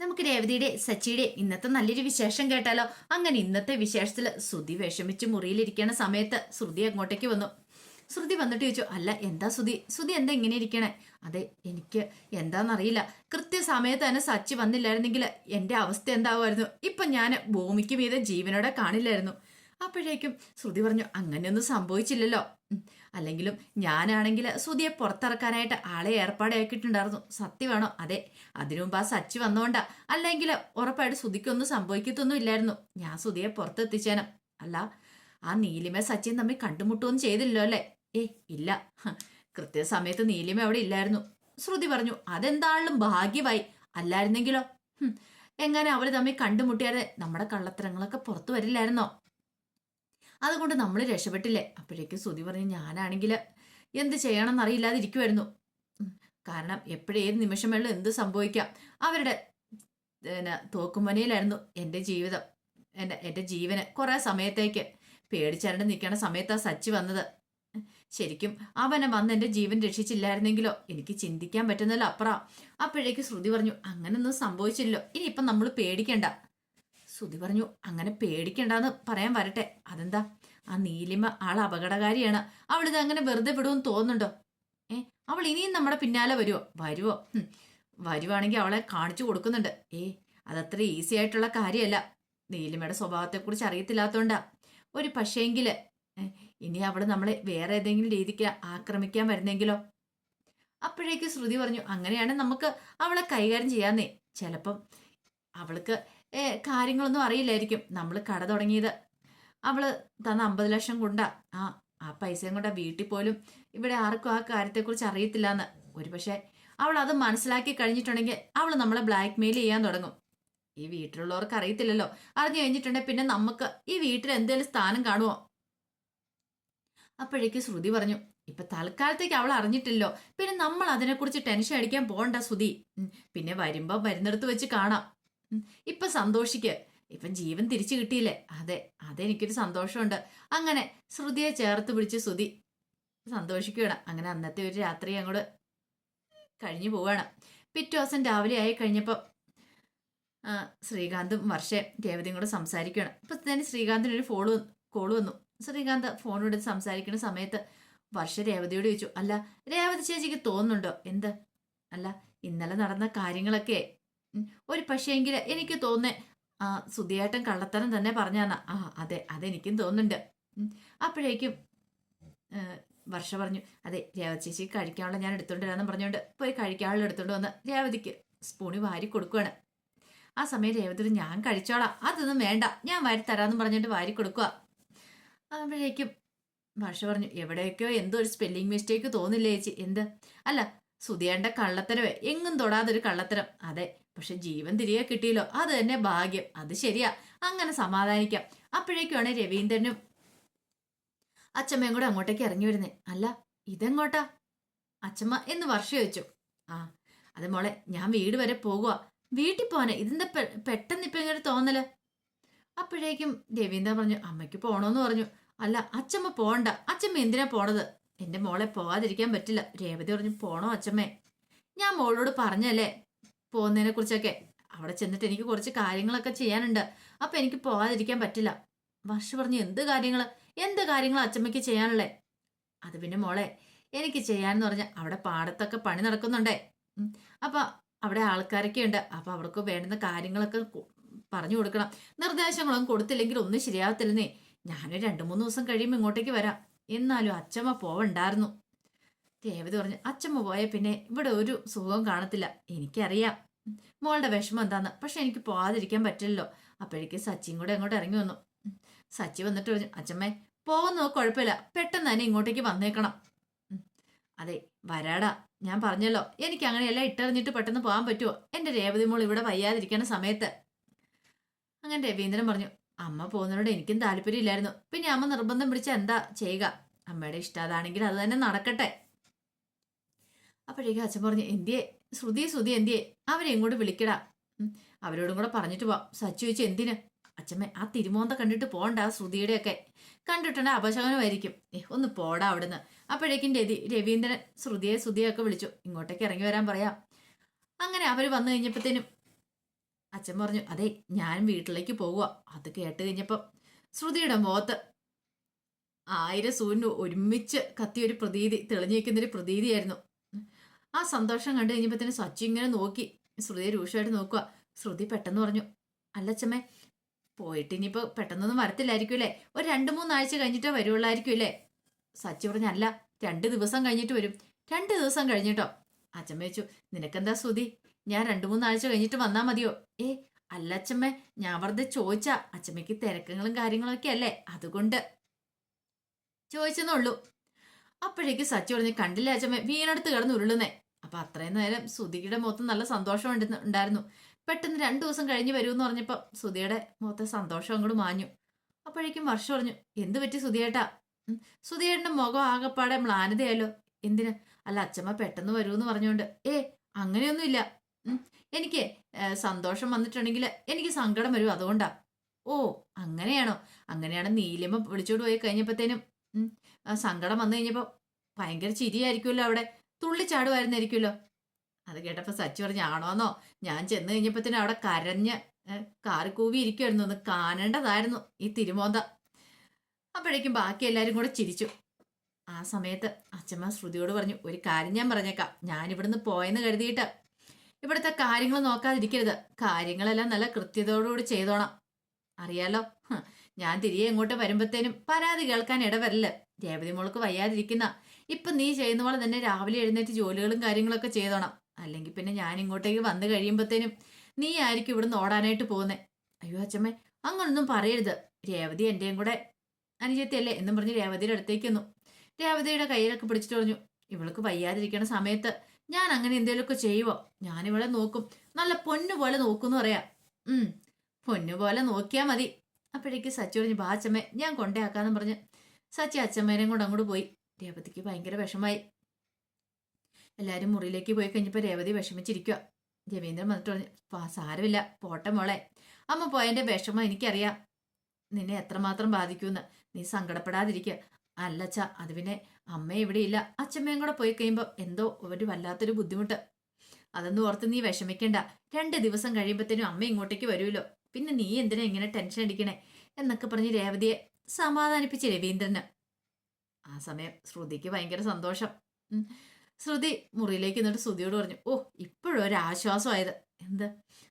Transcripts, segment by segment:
നമുക്ക് രേവതിയുടെ സച്ചിയുടെ ഇന്നത്തെ നല്ലൊരു വിശേഷം കേട്ടാലോ? അങ്ങനെ ഇന്നത്തെ വിശേഷത്തിൽ ശ്രുതി വിഷമിച്ച് മുറിയിലിരിക്കണ സമയത്ത് ശ്രുതി അങ്ങോട്ടേക്ക് വന്നു. ശ്രുതി വന്നിട്ട് ചോദിച്ചു അല്ല എന്താ ശ്രുതി? ശ്രുതി എന്താ ഇങ്ങനെ ഇരിക്കണേ? അതെ എനിക്ക് എന്താണെന്നറിയില്ല കൃത്യസമയത്ത് തന്നെ സച്ചി വന്നില്ലായിരുന്നെങ്കിൽ എന്റെ അവസ്ഥ എന്താവുമായിരുന്നു? ഇപ്പൊ ഞാൻ ഭൂമിക്ക് മീതെ ജീവനോടെ കാണില്ലായിരുന്നു. അപ്പോഴേക്കും ശ്രുതി പറഞ്ഞു അങ്ങനെയൊന്നും സംഭവിച്ചില്ലല്ലോ. അല്ലെങ്കിലും ഞാനാണെങ്കിൽ സുധിയെ പുറത്തിറക്കാനായിട്ട് ആളെ ഏർപ്പാടാക്കിയിട്ടുണ്ടായിരുന്നു. സത്യമാണോ അതെ അതിനു മുമ്പ് ആ സച്ചി വന്നോണ്ടാ. അല്ലെങ്കിൽ ഉറപ്പായിട്ട് സുധിക്കൊന്നും സംഭവിക്കത്തൊന്നും ഇല്ലായിരുന്നു. ഞാൻ സുധിയെ പുറത്തെത്തിച്ചേനം. അല്ല ആ നീലിമ സച്ചിൻ തമ്മിൽ കണ്ടുമുട്ടുകയൊന്നും ചെയ്തില്ലോ അല്ലേ? ഏ ഇല്ല. കൃത്യസമയത്ത് നീലിമ അവിടെ ഇല്ലായിരുന്നു. ശ്രുതി പറഞ്ഞു അതെന്താണെങ്കിലും ഭാഗ്യമായി. അല്ലായിരുന്നെങ്കിലോ? എങ്ങനെ അവർ തമ്മിൽ കണ്ടുമുട്ടിയാതെ നമ്മുടെ കള്ളത്തരങ്ങളൊക്കെ പുറത്തു വരില്ലായിരുന്നോ? അതുകൊണ്ട് നമ്മൾ രക്ഷപ്പെട്ടില്ലേ? അപ്പോഴേക്കും ശ്രുതി പറഞ്ഞു ഞാനാണെങ്കിൽ എന്ത് ചെയ്യണമെന്ന് അറിയില്ലാതിരിക്കുമായിരുന്നു കാരണം എപ്പോഴേത് നിമിഷം വേണം എന്ത് സംഭവിക്കാം. അവരുടെ പിന്നെ തോക്കുമനയിലായിരുന്നു എന്റെ ജീവിതം. എന്റെ എന്റെ ജീവന് കുറേ സമയത്തേക്ക് പേടിച്ചരണ്ട് നിൽക്കണ സമയത്താണ് സച്ചി വന്നത്. ശരിക്കും അവനെ വന്ന് എന്റെ ജീവൻ രക്ഷിച്ചില്ലായിരുന്നെങ്കിലോ? എനിക്ക് ചിന്തിക്കാൻ പറ്റുന്നല്ലോ അപ്പുറ അപ്പോഴേക്ക് ശ്രുതി പറഞ്ഞു അങ്ങനൊന്നും സംഭവിച്ചില്ലല്ലോ. ഇനിയിപ്പം നമ്മൾ പേടിക്കണ്ട. ശ്രുതി പറഞ്ഞു അങ്ങനെ പേടിക്കണ്ടെന്ന് പറയാൻ വരട്ടെ. അതെന്താ? ആ നീലിമ ആൾ അപകടകാരിയാണ്. അവളിത് അങ്ങനെ വെറുതെ വിടുമെന്ന് തോന്നുന്നുണ്ടോ? ഏ അവൾ ഇനിയും നമ്മുടെ പിന്നാലെ വരുവോ? വരുവോ? വരുവാണെങ്കിൽ അവളെ കാണിച്ചു കൊടുക്കുന്നുണ്ട്. ഏ അതത്ര ഈസി ആയിട്ടുള്ള കാര്യമല്ല. നീലിമയുടെ സ്വഭാവത്തെക്കുറിച്ച് അറിയത്തില്ലാത്തോണ്ടാ. ഒരു പക്ഷേങ്കിൽ ഇനി അവൾ നമ്മളെ വേറെ ഏതെങ്കിലും രീതിക്ക് ആക്രമിക്കാൻ വരുന്നെങ്കിലോ? അപ്പോഴേക്ക് ശ്രുതി പറഞ്ഞു അങ്ങനെയാണ് നമുക്ക് അവളെ കൈകാര്യം ചെയ്യാന്നേ. ചിലപ്പം അവൾക്ക് കാര്യങ്ങളൊന്നും അറിയില്ലായിരിക്കും. നമ്മൾ കട തുടങ്ങിയത്. അവൾ തന്ന അമ്പത് ലക്ഷം കൊണ്ടാ. ആ ആ പൈസയും കൊണ്ടാ വീട്ടിൽ പോലും ഇവിടെ ആർക്കും ആ കാര്യത്തെക്കുറിച്ച് അറിയത്തില്ലെന്ന്. ഒരു പക്ഷേ അവൾ അത് മനസ്സിലാക്കി കഴിഞ്ഞിട്ടുണ്ടെങ്കിൽ അവൾ നമ്മളെ ബ്ലാക്ക് മെയിൽ ചെയ്യാൻ തുടങ്ങും. ഈ വീട്ടിലുള്ളവർക്ക് അറിയത്തില്ലല്ലോ. അറിഞ്ഞു കഴിഞ്ഞിട്ടുണ്ടെങ്കിൽ പിന്നെ നമുക്ക് ഈ വീട്ടിൽ എന്തെങ്കിലും സ്ഥാനം കാണുമോ അപ്പോഴേക്ക് ശ്രുതി പറഞ്ഞു ഇപ്പൊ തൽക്കാലത്തേക്ക് അവൾ അറിഞ്ഞിട്ടില്ലോ. പിന്നെ നമ്മൾ അതിനെക്കുറിച്ച് ടെൻഷൻ അടിക്കാൻ പോകണ്ട ശ്രുതി. പിന്നെ വരുമ്പോ വരുന്നിടത്ത് വെച്ച് കാണാം. ഇപ്പൊ സന്തോഷിക്ക്. ഇപ്പം ജീവൻ തിരിച്ചു കിട്ടിയില്ലേ? അതെ അതെനിക്കൊരു സന്തോഷമുണ്ട്. അങ്ങനെ ശ്രുതിയെ ചേർത്ത് പിടിച്ച് ശ്രുതി സന്തോഷിക്കുകയാണ്. അങ്ങനെ അന്നത്തെ ഒരു രാത്രി അങ്ങോട്ട് കഴിഞ്ഞു പോവാണ്. പിറ്റേ ദിവസം രാവിലെ ആയി കഴിഞ്ഞപ്പോൾ ശ്രീകാന്തും വർഷേ രേവതിയും കൂടെ സംസാരിക്കുകയാണ്. ഇപ്പം തന്നെ ശ്രീകാന്തിന് ഒരു ഫോൺ കോൾ വന്നു. ശ്രീകാന്ത് ഫോണിലൂടെ സംസാരിക്കുന്ന സമയത്ത് വർഷ രേവതിയോട് ചോദിച്ചു അല്ല രേവതി ചേച്ചിക്ക് തോന്നുന്നുണ്ടോ? എന്ത്? അല്ല ഇന്നലെ നടന്ന കാര്യങ്ങളൊക്കെ ഒരു പക്ഷേങ്കിൽ എനിക്ക് തോന്നേ ആ സുധിയേട്ടൻ കള്ളത്തരം തന്നെ പറഞ്ഞാന്നാ. ആ അതെ അതെനിക്കും തോന്നുന്നുണ്ട്. അപ്പോഴേക്കും വർഷ പറഞ്ഞു അതെ രേവതി ചേച്ചി കഴിക്കാനുള്ള ഞാൻ എടുത്തോണ്ട് വരാമെന്ന് പറഞ്ഞുകൊണ്ട് പോയി കഴിക്കാനുള്ള എടുത്തോണ്ട് വന്ന് രേവതിക്ക് സ്പൂണി വാരി കൊടുക്കുവാണ്. ആ സമയം രേവതി ഞാൻ കഴിച്ചോളാം. അതൊന്നും വേണ്ട. ഞാൻ വാരി തരാമെന്ന് പറഞ്ഞിട്ട് വാരി കൊടുക്കുക അപ്പോഴേക്കും ഭാഷ പറഞ്ഞു എവിടെയൊക്കെയോ എന്തോ ഒരു സ്പെല്ലിംഗ് മിസ്റ്റേക്ക് തോന്നില്ലേ ചേച്ചി. എന്ത്? അല്ല സുധിയേണ്ട കള്ളത്തരവേ. എങ്ങും തൊടാതൊരു കള്ളത്തരം. അതെ പക്ഷെ ജീവൻ തിരികെ കിട്ടിയല്ലോ. അത് തന്നെ ഭാഗ്യം. അത് ശരിയാ. അങ്ങനെ സമാധാനിക്കാം. അപ്പോഴേക്കുമാണ് രവീന്ദ്രനും അച്ഛമ്മയും കൂടെ അങ്ങോട്ടേക്ക് ഇറങ്ങി വരുന്നേ. അല്ല ഇതെങ്ങോട്ടാ? അച്ഛമ്മ എന്ന് വർഷ വെച്ചു ആ അത് മോളെ ഞാൻ വീട് വരെ പോകുക വീട്ടിൽ പോവാനെ ഇതിന്റെ പെട്ടെന്ന് ഇപ്പൊ ഇങ്ങനെ തോന്നൽ? അപ്പോഴേക്കും രവീന്ദ്രൻ പറഞ്ഞു അമ്മയ്ക്ക് പോണോന്ന് പറഞ്ഞു. അല്ല അച്ഛമ്മ പോണ്ട. അച്ഛമ്മ എന്തിനാ പോണത്? എന്റെ മോളെ പോവാതിരിക്കാൻ പറ്റില്ല. രേവതി പറഞ്ഞു പോണോ അച്ഛമ്മേ ഞാൻ മോളോട് പറഞ്ഞല്ലേ പോകുന്നതിനെ കുറിച്ചൊക്കെ അവിടെ ചെന്നിട്ട് എനിക്ക് കുറച്ച് കാര്യങ്ങളൊക്കെ ചെയ്യാനുണ്ട്. അപ്പൊ എനിക്ക് പോകാതിരിക്കാൻ പറ്റില്ല. വർഷ പറഞ്ഞു എന്ത് കാര്യങ്ങൾ എന്ത് കാര്യങ്ങൾ അച്ചമ്മയ്ക്ക് ചെയ്യാനുള്ളേ? അത് പിന്നെ മോളെ എനിക്ക് ചെയ്യാന്ന് പറഞ്ഞാൽ അവിടെ പാടത്തൊക്കെ പണി നടക്കുന്നുണ്ടേ. അപ്പൊ അവിടെ ആൾക്കാരൊക്കെ ഉണ്ട്. അപ്പൊ അവർക്ക് വേണ്ടുന്ന കാര്യങ്ങളൊക്കെ പറഞ്ഞു കൊടുക്കണം. നിർദ്ദേശങ്ങളൊന്നും കൊടുത്തില്ലെങ്കിൽ ഒന്നും ശരിയാവത്തില്ലെന്നേ. ഞാനൊരു രണ്ടു മൂന്ന് ദിവസം കഴിയുമ്പോൾ ഇങ്ങോട്ടേക്ക് വരാം. എന്നാലും അച്ചമ്മ പോവണ്ടായിരുന്നു. രേവതി പറഞ്ഞു അച്ഛമ്മ പോയ പിന്നെ ഇവിടെ ഒരു സുഖവും കാണത്തില്ല. എനിക്കറിയാം. മോളുടെ വിഷമം എന്താന്ന്. പക്ഷെ എനിക്ക് പോവാതിരിക്കാൻ പറ്റില്ലല്ലോ. അപ്പോഴേക്ക് സച്ചിൻ കൂടെ അങ്ങോട്ട് ഇറങ്ങി വന്നു. സച്ചി വന്നിട്ട് പറഞ്ഞു അച്ഛമ്മേ പോകുന്നത് കുഴപ്പമില്ല. പെട്ടെന്ന് തന്നെ ഇങ്ങോട്ടേക്ക് വന്നേക്കണം. അതെ വരാടാ. ഞാൻ പറഞ്ഞല്ലോ. എനിക്ക് അങ്ങനെയല്ല ഇട്ടറിഞ്ഞിട്ട് പെട്ടെന്ന് പോകാൻ പറ്റുമോ എന്റെ രേവതി മോൾ ഇവിടെ വയ്യാതിരിക്കുന്ന സമയത്ത്. അങ്ങനെ രവീന്ദ്രൻ പറഞ്ഞു അമ്മ പോകുന്നതിനോട് എനിക്കും താല്പര്യമില്ലായിരുന്നു. പിന്നെ അമ്മ നിർബന്ധം പിടിച്ച എന്താ ചെയ്യുക? അമ്മയുടെ ഇഷ്ടം അതാണെങ്കിൽ അത് തന്നെ നടക്കട്ടെ. അപ്പോഴേക്കും അച്ഛൻ പറഞ്ഞു എന്തിയെ? ശ്രുതി ശ്രുതി എന്തിയെ? അവരെ ഇങ്ങോട്ട് വിളിക്കടാ. അവരോടും കൂടെ പറഞ്ഞിട്ട് പോവാം. സച്ചു ചോദിച്ചു എന്തിന്? അച്ഛമ്മേ ആ തിരുമോന്ത കണ്ടിട്ട് പോണ്ട ആ ശ്രുതിയുടെയൊക്കെ. കണ്ടിട്ടുണ്ടെ അപശകനമായിരിക്കും. ഏ ഒന്ന് പോടാ അവിടുന്ന്. അപ്പോഴേക്കും രതി രവീന്ദ്രൻ ശ്രുതിയെ ശ്രുതിയെ ഒക്കെ വിളിച്ചു. ഇങ്ങോട്ടേക്ക് ഇറങ്ങി വരാൻ പറയാം. അങ്ങനെ അവർ വന്നു കഴിഞ്ഞപ്പോഴത്തേനും അച്ഛൻ പറഞ്ഞു അതെ ഞാൻ വീട്ടിലേക്ക് പോവുക അത് കേട്ട് കഴിഞ്ഞപ്പം ശ്രുതിയുടെ മുഖത്ത് ആയിരം സൂര്യന് ഒരുമിച്ച് കത്തിയൊരു പ്രതീതി തെളിഞ്ഞു നിൽക്കുന്നൊരു പ്രതീതിയായിരുന്നു. ആ സന്തോഷം കണ്ടു കഴിഞ്ഞപ്പോൾ സച്ചി ഇങ്ങനെ നോക്കി. ശ്രുതിയെ രൂക്ഷമായിട്ട് നോക്കുക ശ്രുതി പെട്ടെന്ന് പറഞ്ഞു അല്ലച്ചമ്മേ പോയിട്ട് ഇനിയിപ്പോൾ പെട്ടെന്നൊന്നും വരത്തില്ലായിരിക്കും അല്ലേ? ഒരു രണ്ട് മൂന്നാഴ്ച കഴിഞ്ഞിട്ടേ വരുള്ളായിരിക്കും അല്ലേ? സച്ചി പറഞ്ഞല്ല രണ്ട് ദിവസം കഴിഞ്ഞിട്ട് വരും. രണ്ട് ദിവസം കഴിഞ്ഞിട്ടോ? അച്ഛമ്മ വെച്ചു നിനക്കെന്താ ശ്രുതി? ഞാൻ രണ്ട് മൂന്നാഴ്ച കഴിഞ്ഞിട്ട് വന്നാൽ മതിയോ? ഏ അല്ല അച്ഛമ്മേ ഞാൻ വെറുതെ ചോദിച്ചാ. അച്ഛമ്മയ്ക്ക് തിരക്കങ്ങളും കാര്യങ്ങളൊക്കെ അല്ലേ? അതുകൊണ്ട്. ചോദിച്ചെന്നുള്ളൂ അപ്പോഴേക്ക് സച്ചി പറഞ്ഞ് കണ്ടില്ല അച്ഛമ്മ വീണടുത്ത് കിടന്ന് ഉരുളുന്നേ. അപ്പൊ അത്രയും നേരം സുധിയുടെ മുഖത്ത് നല്ല സന്തോഷം ഉണ്ടായിരുന്നു. പെട്ടെന്ന് രണ്ടു ദിവസം കഴിഞ്ഞ് എന്ന് പറഞ്ഞപ്പോ സുധിയുടെ മുഖത്തെ സന്തോഷം അങ്ങോട്ട് മാഞ്ഞു. അപ്പോഴേക്കും വർഷം പറഞ്ഞു എന്ത് പറ്റി സുധിയേട്ടാ ഉം, സുധിയേട്ടന്റെ മുഖം ആകെപ്പാടെ മ്ലാനതയല്ലോ എന്തിന്? അല്ല അച്ഛമ്മ പെട്ടെന്ന് വരുമെന്ന് പറഞ്ഞുകൊണ്ട് ഏ അങ്ങനെയൊന്നുമില്ല. എനിക്ക് സന്തോഷം വന്നിട്ടുണ്ടെങ്കിൽ എനിക്ക് സങ്കടം വരും അതുകൊണ്ടാ. ഓ അങ്ങനെയാണോ? അങ്ങനെയാണ് നീലിമ വിളിച്ചോണ്ട് പോയി കഴിഞ്ഞപ്പോഴത്തേനും സങ്കടം വന്നു കഴിഞ്ഞപ്പോ ഭയങ്കര ചിരിയായിരിക്കുമല്ലോ അവിടെ. തുള്ളിച്ചാടുമായിരുന്നായിരിക്കുമല്ലോ അത് കേട്ടപ്പോ സച്ചി പറഞ്ഞു ആണോന്നോ? ഞാൻ ചെന്ന് കഴിഞ്ഞപ്പോഴത്തേനും അവിടെ കരഞ്ഞ് കാറി കൂവി ഇരിക്കുമായിരുന്നു ഒന്ന് കാണേണ്ടതായിരുന്നു ഈ തിരുമോന്ത. അപ്പോഴേക്കും ബാക്കി എല്ലാരും കൂടെ ചിരിച്ചു. ആ സമയത്ത് അച്ഛമ്മ ശ്രുതിയോട് പറഞ്ഞു ഒരു കാര്യം ഞാൻ പറഞ്ഞേക്കാം. ഞാൻ ഇവിടുന്ന് പോയെന്ന് കരുതിയിട്ട്. ഇവിടുത്തെ കാര്യങ്ങൾ നോക്കാതിരിക്കരുത്. കാര്യങ്ങളെല്ലാം നല്ല കൃത്യതയോടുകൂടി ചെയ്തോണം. അറിയാലോ? ഞാൻ തിരികെ ഇങ്ങോട്ട് വരുമ്പത്തേനും പരാതി കേൾക്കാൻ ഇടവരല്ലേ രേവതി മോൾക്ക് വയ്യാതിരിക്കുന്ന ഇപ്പൊ നീ ചെയ്യുന്ന പോലെ തന്നെ രാവിലെ എഴുന്നേറ്റ് ജോലികളും കാര്യങ്ങളൊക്കെ ചെയ്തോണം. അല്ലെങ്കിൽ പിന്നെ ഞാൻ ഇങ്ങോട്ടേക്ക് വന്നു കഴിയുമ്പത്തേനും നീ ആയിരിക്കും ഇവിടുന്ന് ഓടാനായിട്ട് പോകുന്നേ. അയ്യോ അച്ഛമ്മേ അങ്ങനൊന്നും പറയരുത്. രേവതി എന്റെയും കൂടെ അനുജത്തിയല്ലേ എന്നും പറഞ്ഞ് രേവതിയുടെ അടുത്തേക്ക് വന്നു രേവതിയുടെ കയ്യിലൊക്കെ പിടിച്ചിട്ട് പറഞ്ഞു ഇവൾക്ക് വയ്യാതിരിക്കണ സമയത്ത് ഞാൻ അങ്ങനെ എന്തെങ്കിലുമൊക്കെ ചെയ്യുവോ? ഞാൻ ഇവളെ നോക്കും. നല്ല പൊന്നുപോലെ നോക്കുന്നു പറയാ. ഉം പൊന്നുപോലെ നോക്കിയാ മതി. അപ്പോഴേക്ക് സച്ചി പറഞ്ഞു ബാ അച്ഛമ്മേ ഞാൻ കൊണ്ടേ ആക്കാന്ന് പറഞ്ഞ് സച്ചി അച്ഛമ്മേനെയും കൂടെ അങ്ങോട്ട് പോയി. രേവതിക്ക് ഭയങ്കര വിഷമായി. എല്ലാരും മുറിയിലേക്ക് പോയി കഴിഞ്ഞപ്പോൾ രേവതി വിഷമിച്ചിരിക്കുക രവീന്ദ്രൻ വന്നിട്ട് പറഞ്ഞു "പാ, സാരമില്ല പോട്ടെ മോളെ. അമ്മ പോയതിന്റെ വിഷമം എനിക്കറിയാം. നിന്നെ എത്രമാത്രം ബാധിക്കുമെന്ന് നീ സങ്കടപ്പെടാതിരിക്കുക അല്ലച്ച അത് പിന്നെ അമ്മ ഇവിടെ ഇല്ല. അച്ഛമ്മയും കൂടെ പോയി കഴിയുമ്പോൾ എന്തോ ഒരു വല്ലാത്തൊരു ബുദ്ധിമുട്ട്. അതൊന്നും ഓർത്ത് നീ വിഷമിക്കണ്ട. രണ്ട് ദിവസം കഴിയുമ്പോഴത്തേനും അമ്മ ഇങ്ങോട്ടേക്ക് വരുമല്ലോ പിന്നെ നീ എന്തിനാ ഇങ്ങനെ ടെൻഷൻ അടിക്കണേ? എന്നൊക്കെ പറഞ്ഞ് രേവതിയെ സമാധാനിപ്പിച്ച് രവീന്ദ്രന്. ആ സമയം ശ്രുതിക്ക് ഭയങ്കര സന്തോഷം. ശ്രുതി മുറിയിലേക്ക് എന്നിട്ട് ശ്രുതിയോട് പറഞ്ഞു ഓ ഇപ്പോഴും ഒരു ആശ്വാസമായത്? എന്ത്?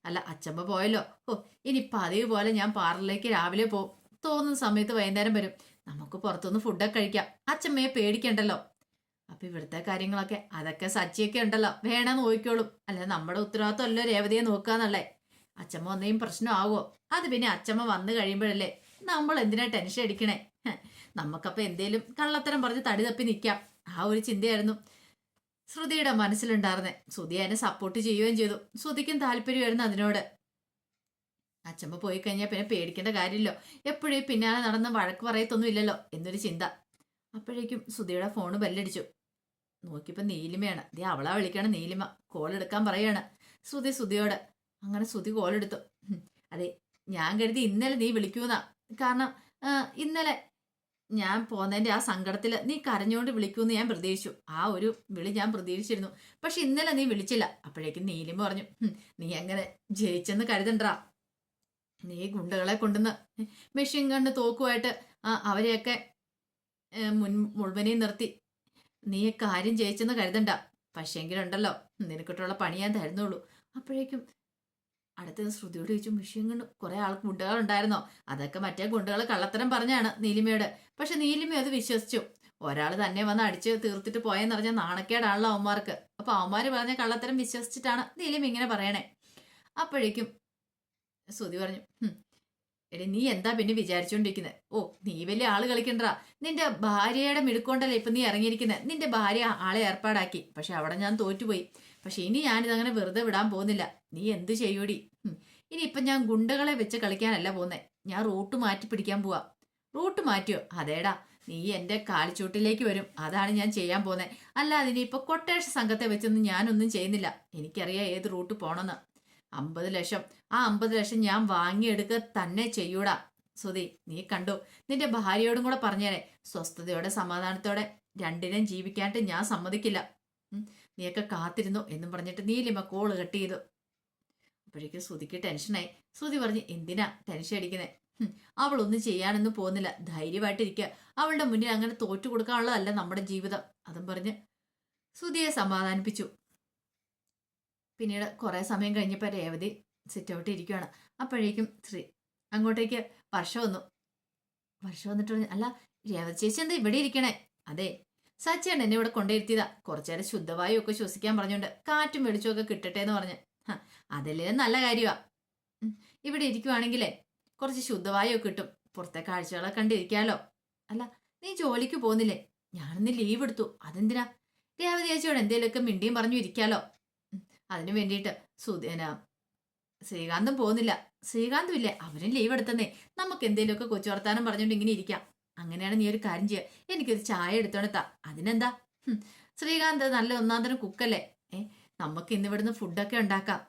അല്ല അച്ചമ്മ പോയല്ലോ. ഓ ഇനി പതിവ് പോലെ ഞാൻ പാർലറിലേക്ക് രാവിലെ പോകും തോന്നുന്ന സമയത്ത് വൈകുന്നേരം വരും. നമുക്ക് പുറത്തുനിന്ന് ഫുഡൊക്കെ കഴിക്കാം. അച്ചമ്മയെ പേടിക്കണ്ടല്ലോ. അപ്പൊ ഇവിടുത്തെ കാര്യങ്ങളൊക്കെ അതൊക്കെ സച്ചിയൊക്കെ ഉണ്ടല്ലോ. വേണമെന്ന് നോക്കിക്കോളും. അല്ല നമ്മുടെ ഉത്തരവാദിത്തമല്ലോ രേവതിയെ നോക്കാന്നല്ലേ അച്ചമ്മ വന്നെയും പ്രശ്നമാവോ അത് പിന്നെ അച്ചമ്മ വന്നു കഴിയുമ്പോഴല്ലേ നമ്മൾ എന്തിനാ ടെൻഷൻ അടിക്കണേ? ഹ്, നമുക്കപ്പൊ എന്തേലും കള്ളത്തരം പറഞ്ഞ് തടി തപ്പി നിൽക്കാം ആ ഒരു ചിന്തയായിരുന്നു ശ്രുതിയുടെ മനസ്സിലുണ്ടായിരുന്നെ. ശ്രുതി അതിനെ സപ്പോർട്ട് ചെയ്യുകയും ചെയ്തു. ശ്രുതിക്കും താല്പര്യമായിരുന്നു അതിനോട്. അച്ഛമ്മ പോയി കഴിഞ്ഞാൽ പിന്നെ പേടിക്കേണ്ട കാര്യമില്ലോ. എപ്പോഴും പിന്നാലെ നടന്ന് വഴക്ക് പറയത്തൊന്നും ഇല്ലല്ലോ എന്നൊരു ചിന്ത. അപ്പോഴേക്കും സുധിയുടെ ഫോണ് ബെല്ലടിച്ചു നോക്കിയപ്പോൾ നീലിമയാണ്. ദേ അവളാ വിളിക്കാണ് നീലിമ. കോൾ എടുക്കാൻ പറയാണ്. സുധി സുധിയോട് അങ്ങനെ സുധി കോൾ എടുത്തു. അതെ ഞാൻ കരുതി ഇന്നലെ നീ വിളിക്കൂന്നാ. കാരണം ഇന്നലെ ഞാൻ പോന്നതിന്റെ ആ സങ്കടത്തിൽ നീ കരഞ്ഞുകൊണ്ട് വിളിക്കൂന്ന് ഞാൻ പ്രതീക്ഷിച്ചു. ആ ഒരു വിളി ഞാൻ പ്രതീക്ഷിച്ചിരുന്നു. പക്ഷെ ഇന്നലെ നീ വിളിച്ചില്ല. അപ്പോഴേക്കും നീലിമ പറഞ്ഞു നീ എങ്ങനെ ജയിച്ചെന്ന് കരുതണ്ടാ. നീ ഗുണ്ടകളെ കൊണ്ടുവന്ന് മെഷീൻ കണ്ണ് തോക്കുമായിട്ട് അവരെയൊക്കെ മുൻ മുഴുവനെയും നിർത്തി. നീ കാര്യം ജയിച്ചെന്ന് കരുതണ്ട. പക്ഷേങ്കിലുണ്ടല്ലോ നിനക്കിട്ടുള്ള പണി ഞാൻ തരുന്നുള്ളൂ. അപ്പോഴേക്കും അടുത്ത ശ്രുതിയോട് ചോദിച്ചു കണ്ട് കുറെ ആൾ ഗുണ്ടകൾ ഉണ്ടായിരുന്നോ? അതൊക്കെ മറ്റേ ഗുണ്ടകൾ കള്ളത്തരം പറഞ്ഞാണ് നീലിമയോട്. പക്ഷെ നീലിമ അത് വിശ്വസിച്ചു. ഒരാൾ തന്നെ വന്ന് അടിച്ച് തീർത്തിട്ട് പോയെന്ന് പറഞ്ഞ നാണക്കേടാണല്ലോ അവന്മാർക്ക്. അപ്പൊ അവന്മാര് പറഞ്ഞ കള്ളത്തരം വിശ്വസിച്ചിട്ടാണ് നീലിമ ഇങ്ങനെ പറയണേ. അപ്പോഴേക്കും ശ്രുതി പറഞ്ഞു എടി നീ എന്താ പിന്നെ വിചാരിച്ചോണ്ടിരിക്കുന്നത് ഓ നീ വലിയ ആൾ കളിക്കണ്ടാ. നിന്റെ ഭാര്യയുടെ മിടുക്കൊണ്ടല്ലേ ഇപ്പൊ നീ ഇറങ്ങിയിരിക്കുന്നത് നിന്റെ ഭാര്യ ആളെ ഏർപ്പാടാക്കി. പക്ഷെ അവിടെ ഞാൻ തോറ്റുപോയി. പക്ഷെ ഇനി ഞാനിതങ്ങനെ വെറുതെ വിടാൻ പോകുന്നില്ല. നീ എന്ത് ചെയ്യൂടി? ഇനി ഇപ്പൊ ഞാൻ ഗുണ്ടകളെ വെച്ച് കളിക്കാനല്ല പോകുന്നേ. ഞാൻ റൂട്ട് മാറ്റി പിടിക്കാൻ പോവാ. റൂട്ട് മാറ്റിയോ? അതേടാ. നീ എന്റെ കാളിച്ചൂട്ടിലേക്ക് വരും. അതാണ് ഞാൻ ചെയ്യാൻ പോകുന്നത് അല്ലാതെ ഇനിയിപ്പൊ കൊട്ടേഷൻ സംഘത്തെ വെച്ചൊന്നും ഞാനൊന്നും ചെയ്യുന്നില്ല. എനിക്കറിയാം ഏത് റൂട്ട് പോണെന്ന്. അമ്പത് ലക്ഷം. ആ അമ്പത് ലക്ഷം ഞാൻ വാങ്ങിയെടുക്കുക തന്നെ ചെയ്യൂടാ. സുധി നീ കണ്ടു? നിന്റെ ഭാര്യയോടും കൂടെ പറഞ്ഞേരെ. സ്വസ്ഥതയോടെ സമാധാനത്തോടെ. രണ്ടിനെയും ജീവിക്കാനായിട്ട് ഞാൻ സമ്മതിക്കില്ല. നീയൊക്കെ കാത്തിരുന്നു എന്നും പറഞ്ഞിട്ട് നീലിമ കോൾ കട്ട് ചെയ്തു. അപ്പോഴേക്കും ശ്രുതിക്ക് ടെൻഷനായി ശ്രുതി പറഞ്ഞ് എന്തിനാ ടെൻഷൻ അടിക്കുന്നത് അവളൊന്നും ചെയ്യാനൊന്നും പോകുന്നില്ല. ധൈര്യമായിട്ടിരിക്കുക അവളുടെ മുന്നിൽ അങ്ങനെ തോറ്റു കൊടുക്കാനുള്ളതല്ല നമ്മുടെ ജീവിതം. അതും പറഞ്ഞ് ശ്രുതിയെ സമാധാനിപ്പിച്ചു. പിന്നീട് കുറേ സമയം കഴിഞ്ഞപ്പോൾ രേവതി സിറ്റ് ഔട്ട് ഇരിക്കുകയാണ് അപ്പോഴേക്കും ശ്രീ അങ്ങോട്ടേക്ക് വർഷം വന്നു. വർഷം വന്നിട്ട് അല്ല രേവതി ചേച്ചി എന്താ ഇവിടെ ഇരിക്കണേ? അതെ സച്ചിയാണ് എന്നെ ഇവിടെ കൊണ്ടുവരുത്തിയതാ. കുറച്ചേരം ശുദ്ധവായു ഒക്കെ ശ്വസിക്കാൻ പറഞ്ഞുകൊണ്ട് കാറ്റും വെളിച്ചവും ഒക്കെ കിട്ടട്ടെ എന്ന് പറഞ്ഞ് അതല്ലേ നല്ല കാര്യമാ ഇവിടെ ഇരിക്കുവാണെങ്കിലേ കുറച്ച് ശുദ്ധവായു കിട്ടും. പുറത്തെ കാഴ്ചകളൊക്കെ കണ്ടിരിക്കാലോ. അല്ല നീ ജോലിക്ക് പോകുന്നില്ലേ? ഞാനിന്ന് ലീവ് എടുത്തു. അതെന്തിനാ? രേവതി ചേച്ചിയോട് എന്തേലുമൊക്കെ മിണ്ടിയും പറഞ്ഞു ഇരിക്കാലോ. അതിനു വേണ്ടിയിട്ട് സുധേന ശ്രീകാന്തും പോകുന്നില്ല. ശ്രീകാന്തും ഇല്ലേ? അവരും ലീവ് എടുത്തന്നേ. നമുക്ക് എന്തേലുമൊക്കെ കൊച്ചു വർത്താനം പറഞ്ഞുകൊണ്ട് ഇങ്ങനെ ഇരിക്കാം. അങ്ങനെയാണ് നീ ഒരു കാര്യം ചെയ്യുക എനിക്കൊരു ചായ എടുത്തോണെത്താ അതിനെന്താ? ശ്രീകാന്ത് നല്ല ഒന്നാം തരം കുക്കല്ലേ? ഏ നമുക്ക് ഇന്ന് ഇവിടുന്ന് ഫുഡൊക്കെ ഉണ്ടാക്കാം.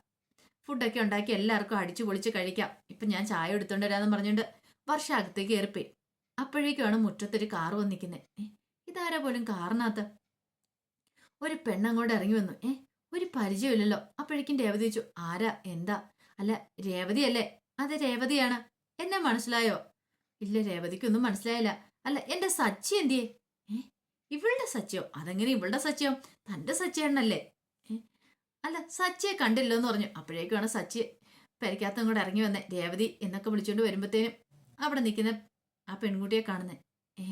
ഫുഡൊക്കെ ഉണ്ടാക്കി എല്ലാവർക്കും അടിച്ചു പൊളിച്ച് കഴിക്കാം. ഇപ്പൊ ഞാൻ ചായ എടുത്തോണ്ട് വരാന്ന് പറഞ്ഞുകൊണ്ട് വർഷ അകത്തേക്ക് കയറിപ്പോയി. അപ്പോഴേക്കാണ് മുറ്റത്തൊരു കാറ് വന്നിക്കുന്നത് ഏ ഇതാരാ പോലും കാറിനകത്ത്? ഒരു പെണ്ണങ്ങോട്ട് ഇറങ്ങി വന്നു. ഏ ഒരു പരിചയമില്ലല്ലോ. അപ്പോഴേക്കും രേവതി ചോദിച്ചു ആരാ? എന്താ? അല്ല രേവതി അല്ലേ അതെ രേവതിയാണ്. എന്നെ മനസ്സിലായോ? ഇല്ല രേവതിക്കൊന്നും മനസ്സിലായില്ല. അല്ല എന്റെ സച്ചി എന്തിയെ? ഇവളുടെ സച്ചയോ? അതെങ്ങനെ ഇവളുടെ സച്ചയോ? തന്റെ സച്ചിയാണല്ലേ അല്ല സച്ചിയെ കണ്ടില്ലോ എന്ന് പറഞ്ഞു. അപ്പോഴേക്കാണ് സച്ചി പെരക്കകത്ത് കൂടെ ഇറങ്ങി വന്നേ. രേവതി എന്നൊക്കെ വിളിച്ചുകൊണ്ട് വരുമ്പോഴത്തേനും അവിടെ നിൽക്കുന്ന ആ പെൺകുട്ടിയെ കാണുന്നേ. ഏ?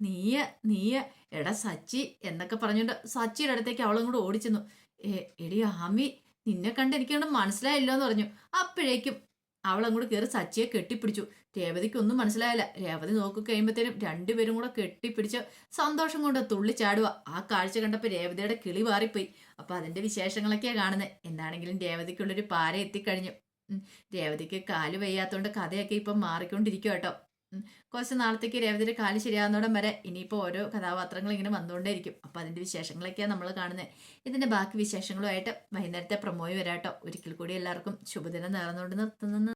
നീയ നീയ എടാ സച്ചി എന്നൊക്കെ പറഞ്ഞുകൊണ്ട് സച്ചിയുടെ അടുത്തേക്ക് അവളും കൂടെ ഓടിച്ചെന്നു. ഏ എടി ആമി നിന്നെ കണ്ട് എനിക്കങ്ങോട്ട് മനസ്സിലായില്ലോ എന്ന് പറഞ്ഞു. അപ്പോഴേക്കും അവളങ്ങോട്ട് കയറി സച്ചിയെ കെട്ടിപ്പിടിച്ചു. രേവതിക്കൊന്നും മനസ്സിലായില്ല. രേവതി നോക്കി കഴിയുമ്പോഴത്തേനും രണ്ടുപേരും കൂടെ കെട്ടിപ്പിടിച്ച് സന്തോഷം കൊണ്ട് തുള്ളിച്ചാടുക ആ കാഴ്ച കണ്ടപ്പോൾ രേവതിയുടെ കിളി മാറിപ്പോയി. അപ്പൊ അതിന്റെ വിശേഷങ്ങളൊക്കെയാ കാണുന്നത് എന്താണെങ്കിലും രേവതിക്കുള്ളൊരു പാര എത്തിക്കഴിഞ്ഞു. രേവതിക്ക് കാൽ വയ്യാത്തതുകൊണ്ട് കഥയൊക്കെ ഇപ്പം മാറിക്കൊണ്ടിരിക്കും കേട്ടോ കുറച്ച് നാളത്തേക്ക് രേവതിയുടെ കാൽ ശരിയാവുന്നോടം വരെ ഇനിയിപ്പോൾ ഓരോ കഥാപാത്രങ്ങൾ ഇങ്ങനെ വന്നുകൊണ്ടേയിരിക്കും അപ്പോൾ അതിന്റെ വിശേഷങ്ങളൊക്കെയാണ് നമ്മൾ കാണുന്നത് ഇതിന്റെ ബാക്കി വിശേഷങ്ങളുമായിട്ട് വൈകുന്നേരത്തെ പ്രമോയി വരാട്ടോ ഒരിക്കൽ കൂടി എല്ലാവർക്കും ശുഭദിനം നേർന്നുകൊണ്ട് നിർത്തുന്നു.